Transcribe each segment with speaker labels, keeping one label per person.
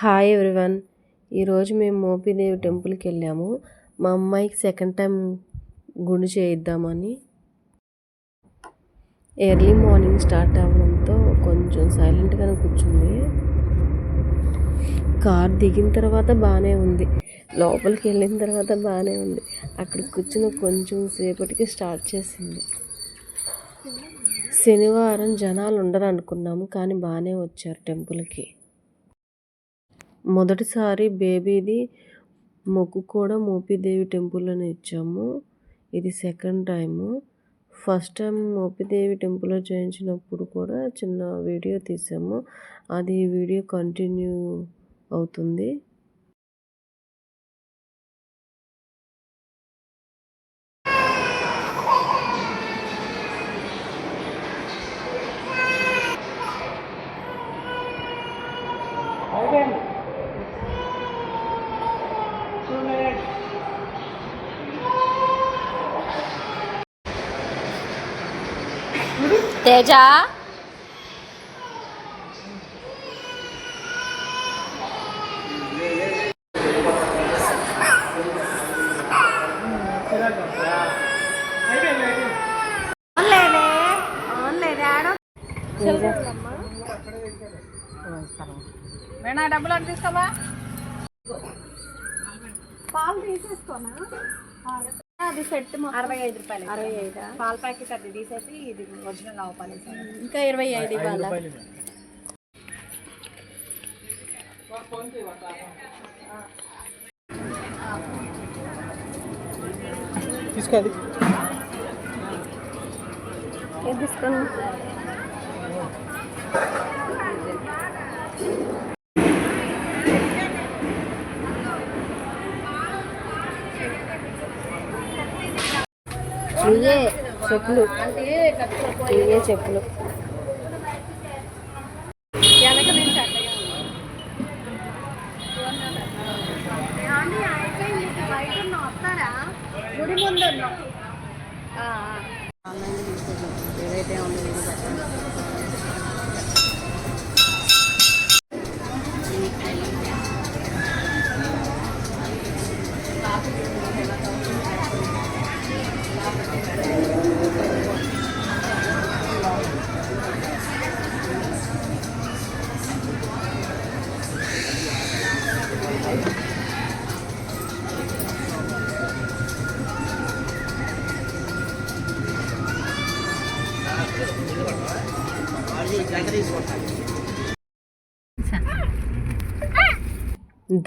Speaker 1: Hi everyone ఈరోజు మేము మోపిదేవి టెంపుల్కి వెళ్ళాము. మా అమ్మాయికి సెకండ్ టైం గుండు చేయిద్దామని. ఎర్లీ మార్నింగ్ స్టార్ట్ అవ్వడంతో కొంచెం సైలెంట్గానే కూర్చుంది. కార్ దిగిన తర్వాత బాగానే ఉంది. లోపలికి వెళ్ళిన తర్వాత బాగానే ఉంది. అక్కడ కూర్చుని కొంచెం సేపటికి స్టార్ట్ చేసింది. శనివారం జనాలు ఉండరు అనుకున్నాము కానీ బాగానే వచ్చారు టెంపుల్కి మొదటిసారి బేబీది మొక్కు కూడా మోపిదేవి టెంపుల్లోనే ఇచ్చాము. ఇది second time. First time Mopidevi టెంపుల్లో చేయించినప్పుడు కూడా చిన్న వీడియో తీసాము. అది వీడియో కంటిన్యూ అవుతుంది.
Speaker 2: తేజ. వేణా డబ్బులు అంటే తీసుకోవా? పాలు తీసేసుకోనా? అది సెట్ అరవై ఐదు రూపాయలు అరవై ఐదు? పాల ప్యాకెట్ అది తీసేసి ఇది ఒరిజినల్ ఆవు పాలు. ఇంకా ఇరవై ఐదు ఇవ్వాలా?
Speaker 3: తీసుకోది
Speaker 2: ఏం తీసుకోను
Speaker 1: ఇవే చెప్పులు. ఇవే చెప్పులు.
Speaker 2: వెనక నుంచి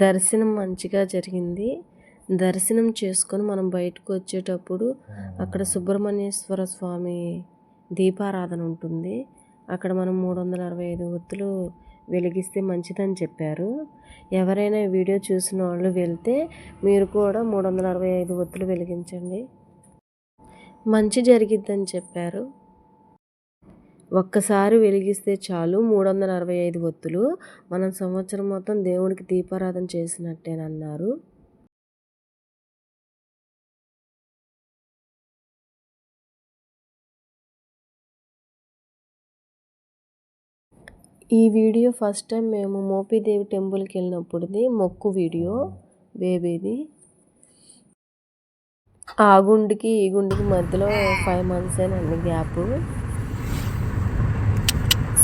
Speaker 1: దర్శనం మంచిగా జరిగింది. దర్శనం చేసుకొని మనం బయటకు వచ్చేటప్పుడు అక్కడ సుబ్రహ్మణ్యేశ్వర స్వామి దీపారాధన ఉంటుంది. అక్కడ మనం మూడు వందల అరవై ఐదు ఒత్తులు వెలిగిస్తే మంచిదని చెప్పారు. ఎవరైనా వీడియో చూసిన వాళ్ళు వెళ్తే మీరు కూడా మూడు వందల అరవై ఐదు ఒత్తులు వెలిగించండి. మంచి జరిగిద్దని చెప్పారు. ఒక్కసారి వెలిగిస్తే చాలు. మూడు వందల అరవై ఐదు ఒత్తులు. మనం సంవత్సరం మొత్తం దేవుడికి దీపారాధన చేసినట్టేనన్నారు. ఈ వీడియో ఫస్ట్ టైం మేము మోపిదేవి టెంపుల్కి వెళ్ళినప్పుడుది మొక్కు వీడియో. బేబీది. ఆ గుండుకి ఈ గుండుకి మధ్యలో ఫైవ్ మంత్స్ అండి గ్యాప్?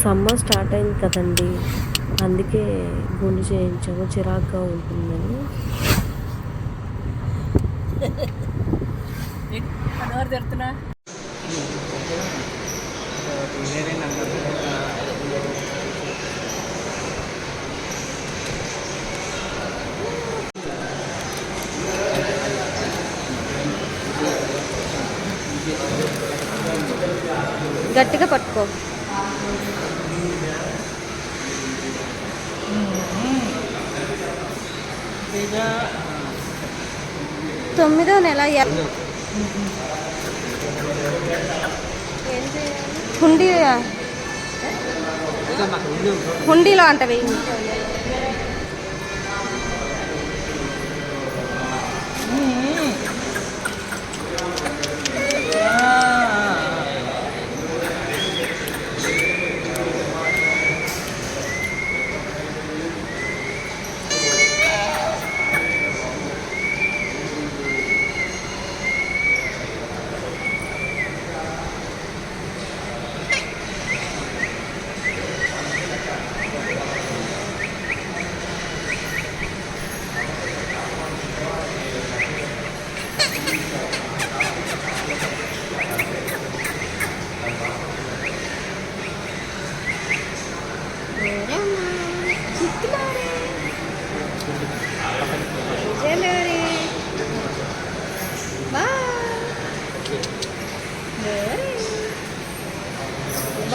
Speaker 1: సమ్మర్ స్టార్ట్ అయింది కదండి. అందుకే గుండు చేయించాము చిరాగ్గా ఉంటుందని. గట్టిగా పట్టుకో.
Speaker 2: తొమ్మిదో నెల హుండీ హుండీలో అంటవి చిక్కులారి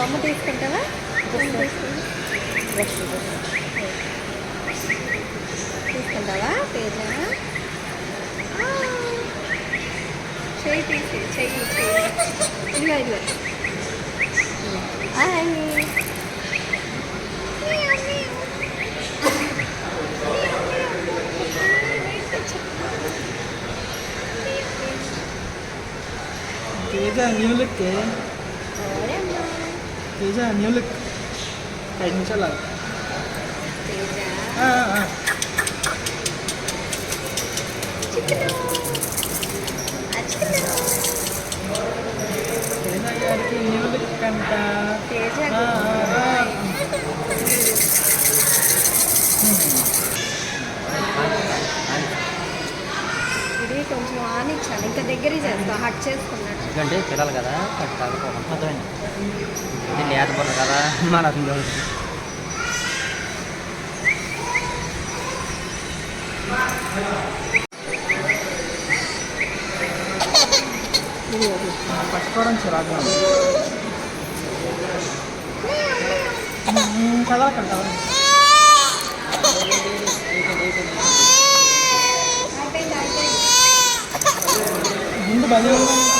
Speaker 2: బొమ్మ తీసుకుంటావా? తీసుకుంటావా? పేజా చెయ్యి తీసి చెయ్యి చెయ్యి ఇదిగో ఇదిగో. నీళ్ళకే
Speaker 3: Teja new look Teja new look ఐదు నిమిషాలు ఆగు. ఆ, ఆ, ఆ. తేజ గారికి న్యూ లుక్ అంట
Speaker 2: తేజ
Speaker 3: ఆ, ఆ, ఆ.
Speaker 2: ఇది కొంచెం ఆనిచ్చాను ఇంకా దగ్గర చేస్తా హట్ చేసుకున్నాను
Speaker 4: ఎందుకంటే పిల్లలు కదా కట్ కాకపోవడం అర్థమైంది. ఇది లేత బుర్ర కదా మన అర్థం కాదు.
Speaker 3: పట్టుకోవడం చిరాకు కదలకండి
Speaker 2: Valeu!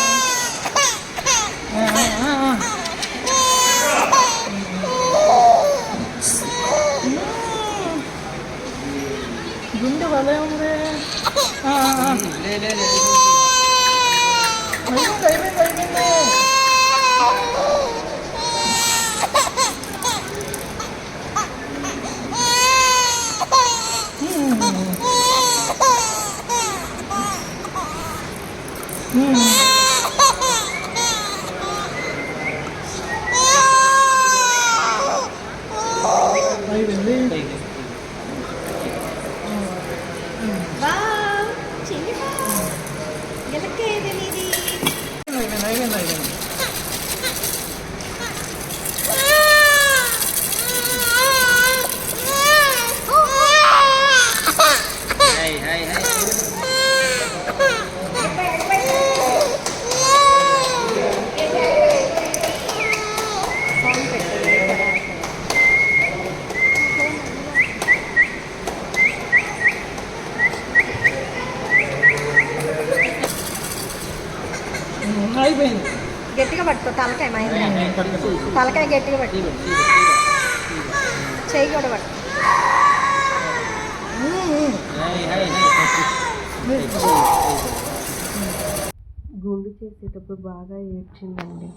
Speaker 2: పట్టుకో తలకాయ మహేంద్ర తలకాయ గట్టిగా పట్టు. చెయ్యి కూడా పట్టు.
Speaker 1: గుండు చేసేటప్పుడు బాగా ఏడ్చిందండి.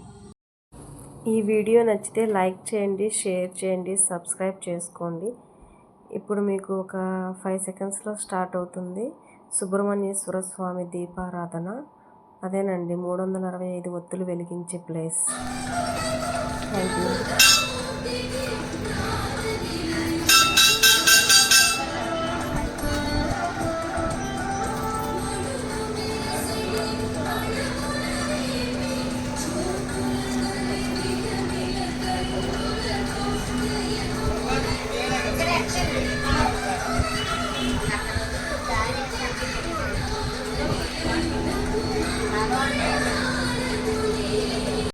Speaker 1: ఈ వీడియో నచ్చితే లైక్ చేయండి షేర్ చేయండి సబ్స్క్రైబ్ చేసుకోండి. ఇప్పుడు మీకు ఒక ఫైవ్ సెకండ్స్లో స్టార్ట్ అవుతుంది. సుబ్రహ్మణ్యేశ్వర స్వామి దీపారాధన. అదేనండి మూడు వందల అరవై ఐదు ఒత్తులు వెలిగించే ప్లేస్. Thank you